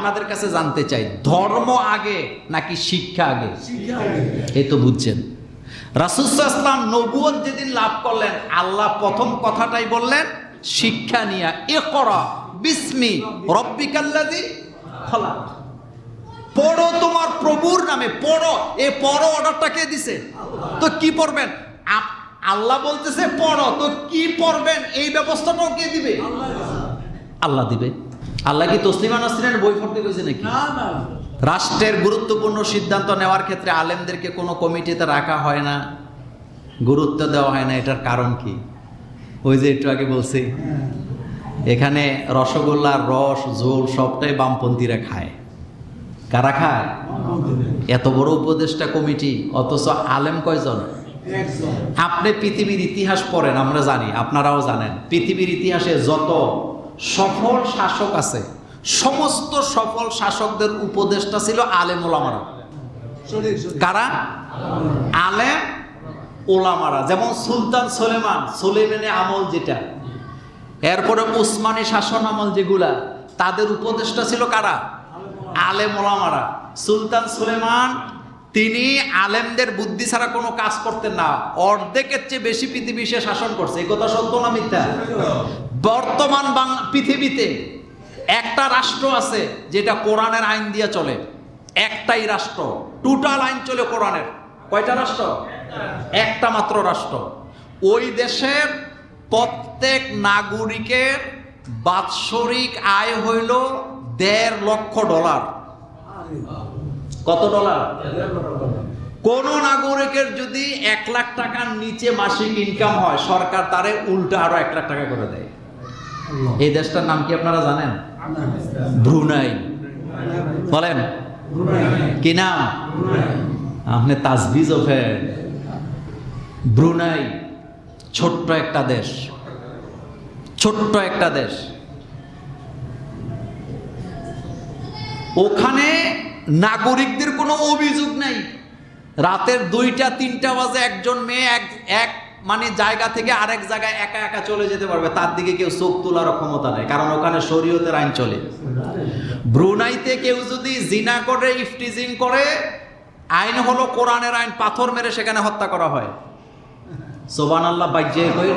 আপনাদের কাছে জানতে চাই ধর্ম আগে নাকি শিক্ষা আগে? এই তো বুঝছেন। রাসুসাল্লাম নবুয়ত যেদিন লাভ করলেন আল্লাহ প্রথম কথাটাই বললেন শিক্ষা নিয়া এ করা বিস্মি রব্বিকাল্লাদি খলা পড়ো তোমার প্রভুর নামে পড়ো। এ পড়ো অর্ডারটা কে দিছে? তো কি পড়বেন? আল্লাহ বলতেছে পড়ো। তো কি পড়বেন? এই ব্যবস্থাটাও কে দিবে? আল্লাহ দিবে। আল্লাহ কি তসলিমা নাসরিনের বই পড়তে কইছে নাকি? রাষ্ট্রের গুরুত্বপূর্ণ সিদ্ধান্ত নেওয়ার ক্ষেত্রে আলেমদেরকে কোনো কমিটিতে রাখা হয় না গুরুত্ব দেওয়া হয় না এটার কারণ কি? ওই যে একটু আগে বলছি এখানে রসগোল্লার রস জোল সবটাই বামপন্থীরা খায়। কারা খায়? এত বড় উপদেষ্টা কমিটি অথচ আলেম কয়জন? আপনি পৃথিবীর ইতিহাস পড়েন আমরা জানি আপনারাও জানেন পৃথিবীর ইতিহাসে যত সফল শাসক আছে। সমস্ত সফল শাসকদের উপদেষ্টা ছিল আলেম ওলামারা। কারা? আলেম ওলামারা। যেমন সুলতান সোলেমান সোলেমানে আমল যেটা। এরপরে উসমানী শাসন আমল যেগুলা তাদের উপদেষ্টা ছিল কারা? আলেম ওলামারা। সুলতান সুলেমান তিনি আলেমদের বুদ্ধি ছাড়া কোনো কাজ করতেন না। অর্ধেকের চেয়ে বেশি পৃথিবী সে শাসন করছে। এই কথা সত্য না মিথ্যা? বর্তমান পৃথিবীতে একটা রাষ্ট্র আছে যেটা কোরআনের আইন দিয়ে চলে। একটাই রাষ্ট্র। টোটাল আইন চলে কোরআনের। কয়টা রাষ্ট্র? একটা মাত্র রাষ্ট্র। ওই দেশের প্রত্যেক নাগরিকের বাৎসরিক আয় হইল দেড় লক্ষ ডলার। কত ডলার? কোন নাগরিকের যদি এক লাখ টাকার নিচে মাসিক ইনকাম হয়, সরকার তারে উল্টা আরও এক লাখ টাকা করে দেয়। এই দেশটার নাম কি আপনারা জানেন? ব্রুনাই। বলেন। কি নাম? আপনি তাজবিজ ওফেন ব্রুনাই ছোট্ট একটা দেশ। ছোট্ট একটা দেশ। ওখানে নাগরিকদের কোনো অভিযোগ নাই। রাতের দুইটা তিনটা বাজে একজন মেয়ে এক এক মানে জায়গা থেকে আরেক জায়গায় একা একা চলে যেতে পারবে, তার দিকে কেউ চোখ তোলার ক্ষমতা নেই, কারণ ওখানে শরীয়তের আইন চলে। ব্রুনাইতে কেউ যদি জিনা করে ইফটিজিং করে, আইন হলো কোরআনের আইন, পাথর মেরে সেখানে হত্যা করা হয়। সোবান আল্লাহ বাজ্যে কই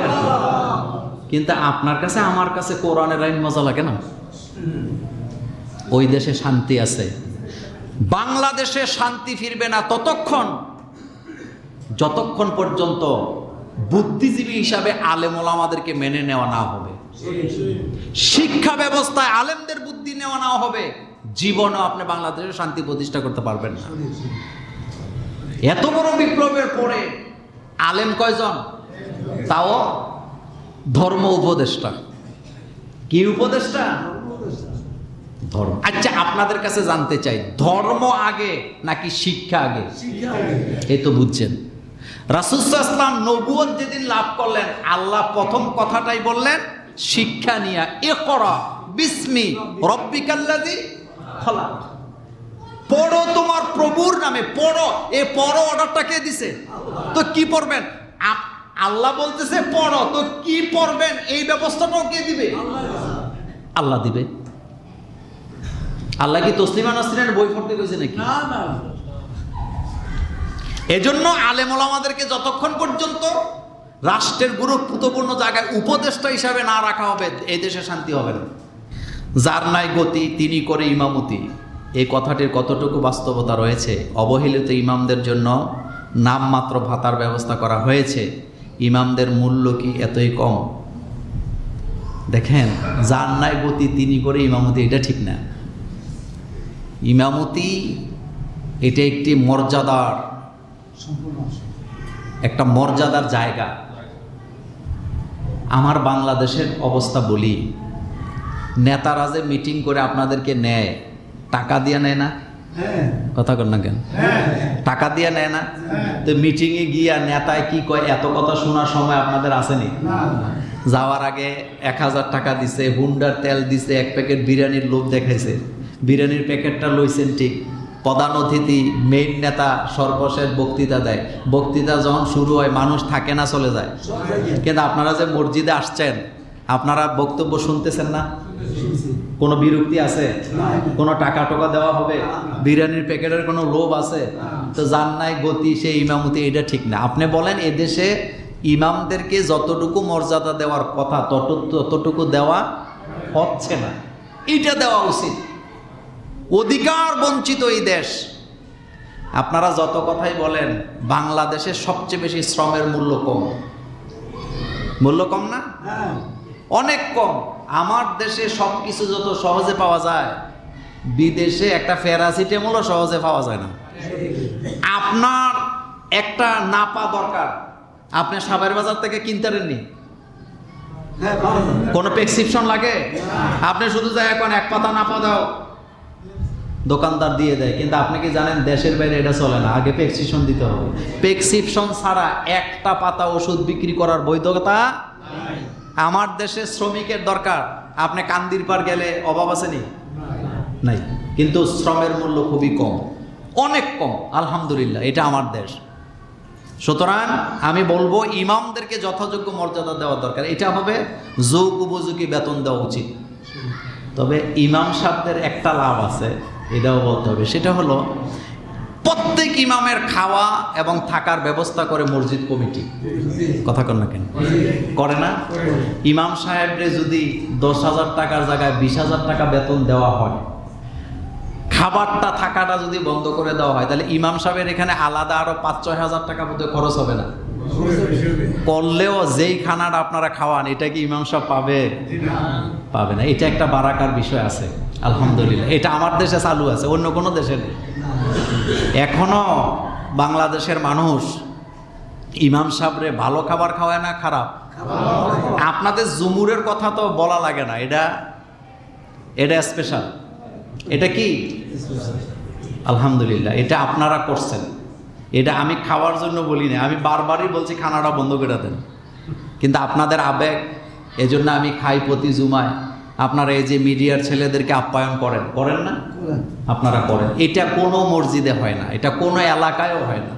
কিন্তু আপনার কাছে, আমার কাছে কোরআনের আইন মজা লাগে না? ওই দেশে শান্তি আছে। বাংলাদেশে শান্তি ফিরবে না ততক্ষণ। যতক্ষণ পর্যন্ত বুদ্ধিজীবী হিসাবে আলেমোলা আমাদেরকে মেনে নেওয়া না হবে। শিক্ষা ব্যবস্থায় আলেমদের বুদ্ধি নেওয়া না হবে। জীবনও আপনি বাংলাদেশে শান্তি প্রতিষ্ঠা করতে পারবেন না। এত বড় বিপ্লবের পরে আলেম কয়জন? তাও ধর্ম উপদেষ্টা। কি উপদেষ্টা? ধর্ম। আচ্ছা আপনাদের কাছে জানতে চাই ধর্ম আগে নাকি শিক্ষা আগে? এই তো বুঝছেন। রাসুসাল্লাম নবুয়ত যেদিন লাভ করলেন, আল্লাহ প্রথম কথাটাই বললেন, শিক্ষা নিয়া এ করা বিস্মি রব্বিকাল্লাদি খলা পড়ো তোমার প্রভুর নামে, পড়ো, এ পড়ো অর্ডারটা কে দিছে? তো কি পড়বেন? আল্লাহ বলতেছে, পড়ো, তো কি পড়বেন? এই ব্যবস্থাটাও কে দিবে? আল্লাহ দিবে। আল্লাহ কি তসলিমা নাসরিনের বই পড়তে কইছে নাকি? এজন্য আলেমল আমাদেরকে যতক্ষণ পর্যন্ত রাষ্ট্রের গুরুত্বপূর্ণ জায়গায় উপদেষ্টা হিসাবে না রাখা হবে, এই দেশে শান্তি হবে না। যার নাই গতি, তিনি করে ইমামতি। এই কথাটির কতটুকু বাস্তবতা রয়েছে? অবহেলিত ইমামদের জন্য নামমাত্র ভাতার ব্যবস্থা করা হয়েছে। ইমামদের মূল্য কি এতই কম? দেখেন, যার নাই গতি, তিনি করে ইমামতি, এটা ঠিক না। ইমামতি, এটা একটি মর্যাদার একটা মর্যাদার জায়গা। আমার বাংলাদেশের অবস্থা বলি নেতারা যে মিটিং করে আপনাদেরকে নেয় টাকা দিয়ে নেয় না? কথা কর না কেন? টাকা দিয়ে নেয় না? তো মিটিংয়ে গিয়া নেতায় কি কয় এত কথা শোনার সময় আপনাদের আসেনি? যাওয়ার আগে এক হাজার টাকা দিছে হুন্ডার তেল দিছে এক প্যাকেট বিরিয়ানির লোভ দেখাইছে। বিরিয়ানির প্যাকেটটা লইছেন ঠিক। প্রধান অতিথি মেইন নেতা সর্বশেষ বক্তৃতা দেয়। বক্তৃতা যখন শুরু হয়, মানুষ থাকে না, চলে যায়। কিন্তু আপনারা যে মসজিদে আসছেন, আপনারা বক্তব্য শুনতেছেন না? কোনো বিরক্তি আছে? কোনো টাকা টোকা দেওয়া হবে? বিরিয়ানির প্যাকেটের কোনো লোভ আছে? তো যার নাই গতি, সে ইমামতি, এটা ঠিক না। আপনি বলেন, এদেশে ইমামদেরকে যতটুকু মর্যাদা দেওয়ার কথা, তত, ততটুকু দেওয়া হচ্ছে না। এটা দেওয়া উচিত। অধিকার বঞ্চিত এই দেশ। আপনারা যত কথাই বলেন বাংলাদেশে সবচেয়ে বেশি শ্রমের মূল্য কম। মূল্য কম না? অনেক কম। আমার দেশে সব কিছু যত সহজে পাওয়া যায় বিদেশে একটা প্যারাসিটামলও সহজে পাওয়া যায় না। আপনার একটা নাপা দরকার। আপনি সাবের বাজার থেকে কিনতে পারেননি? কোনো প্রেসক্রিপশন লাগে? আপনি শুধু যাই এখন এক পাতা নাপা দাও। দোকানদার দিয়ে দেয়। কিন্তু আপনি কি জানেন, দেশের বাইরে এটা চলে না। আগে প্রেসক্রিপশন দিতে হবে। প্রেসক্রিপশন ছাড়া একটা পাতা ওষুধ বিক্রি করার বৈধতা আমার দেশে শ্রমিকের দরকার। আপনি কান্দির পার গেলে অভাব আসেনি নাই। কিন্তু শ্রমের মূল্য খুবই কম। অনেক কম। আলহামদুলিল্লাহ, এটা আমার দেশ। সুতরাং আমি বলব, ইমামদেরকে যথাযোগ্য মর্যাদা দেওয়া দরকার। এটা হবে যোগ উপযোগী বেতন দেওয়া উচিত। তবে ইমাম সাহেবদের একটা লাভ আছে। এটাও বলতে হবে। সেটা হলো, প্রত্যেক ইমামের খাওয়া এবং থাকার ব্যবস্থা করে মসজিদ কমিটি। কথা কন না কেন? করে না? ইমাম সাহেবরে যদি দশ হাজার টাকার জায়গায় বিশ হাজার টাকা বেতন দেওয়া হয়, খাবারটা থাকাটা যদি বন্ধ করে দেওয়া হয়, তাহলে ইমাম সাহেবের এখানে আলাদা আরও পাঁচ, ছয় হাজার টাকা বোধহয় খরচ হবে না। করলেও যেই খানাটা আপনারা খাওয়ান, এটা কি ইমাম সাহেব পাবে? পাবে না। এটা একটা বারাকার বিষয় আছে। আলহামদুলিল্লাহ। এটা আমার দেশে চালু আছে, অন্য কোনো দেশে নেই। এখনও বাংলাদেশের মানুষ ইমাম সাহেবরে ভালো খাবার খাওয়ায় না খারাপ? আপনাদের জুমুরের কথা তো বলা লাগে না, এটা এটা স্পেশাল এটা কি? আলহামদুলিল্লাহ, এটা আপনারা করছেন। এটা আমি খাওয়ার জন্য বলি না আমি বারবারই বলছি খানাটা বন্ধ করে দেন। কিন্তু আপনাদের আবেগ, এজন্য আমি খাই প্রতি জুমায়। আপনারা এই যে মিডিয়ার ছেলেদেরকে আপ্যায়ন করেন করেন না? আপনারা করেন। এটা কোনো মসজিদে হয় না এটা কোনো এলাকায়ও হয় না।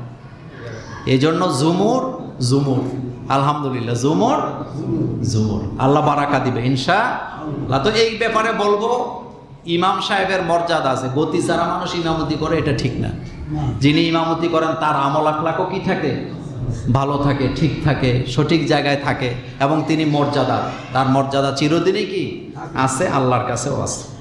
এই জন্য জুমুর জুমুর। আলহামদুলিল্লাহ জুমুর জুমুর। আল্লাহ বারাকা দিবে ইনশা আল্লাহ। তো এই ব্যাপারে বলব ইমাম সাহেবের মর্যাদা আছে। গতি যারা মানুষ ইমামতি করে এটা ঠিক না। যিনি ইমামতি করেন তার আমল আখলাকও কি থাকে? ভালো থাকে, ঠিক থাকে, সঠিক জায়গায় থাকে এবং তিনি মর্যাদা। তার মর্যাদা চিরদিনই কি? আছে, আল্লাহর কাছেও আছে।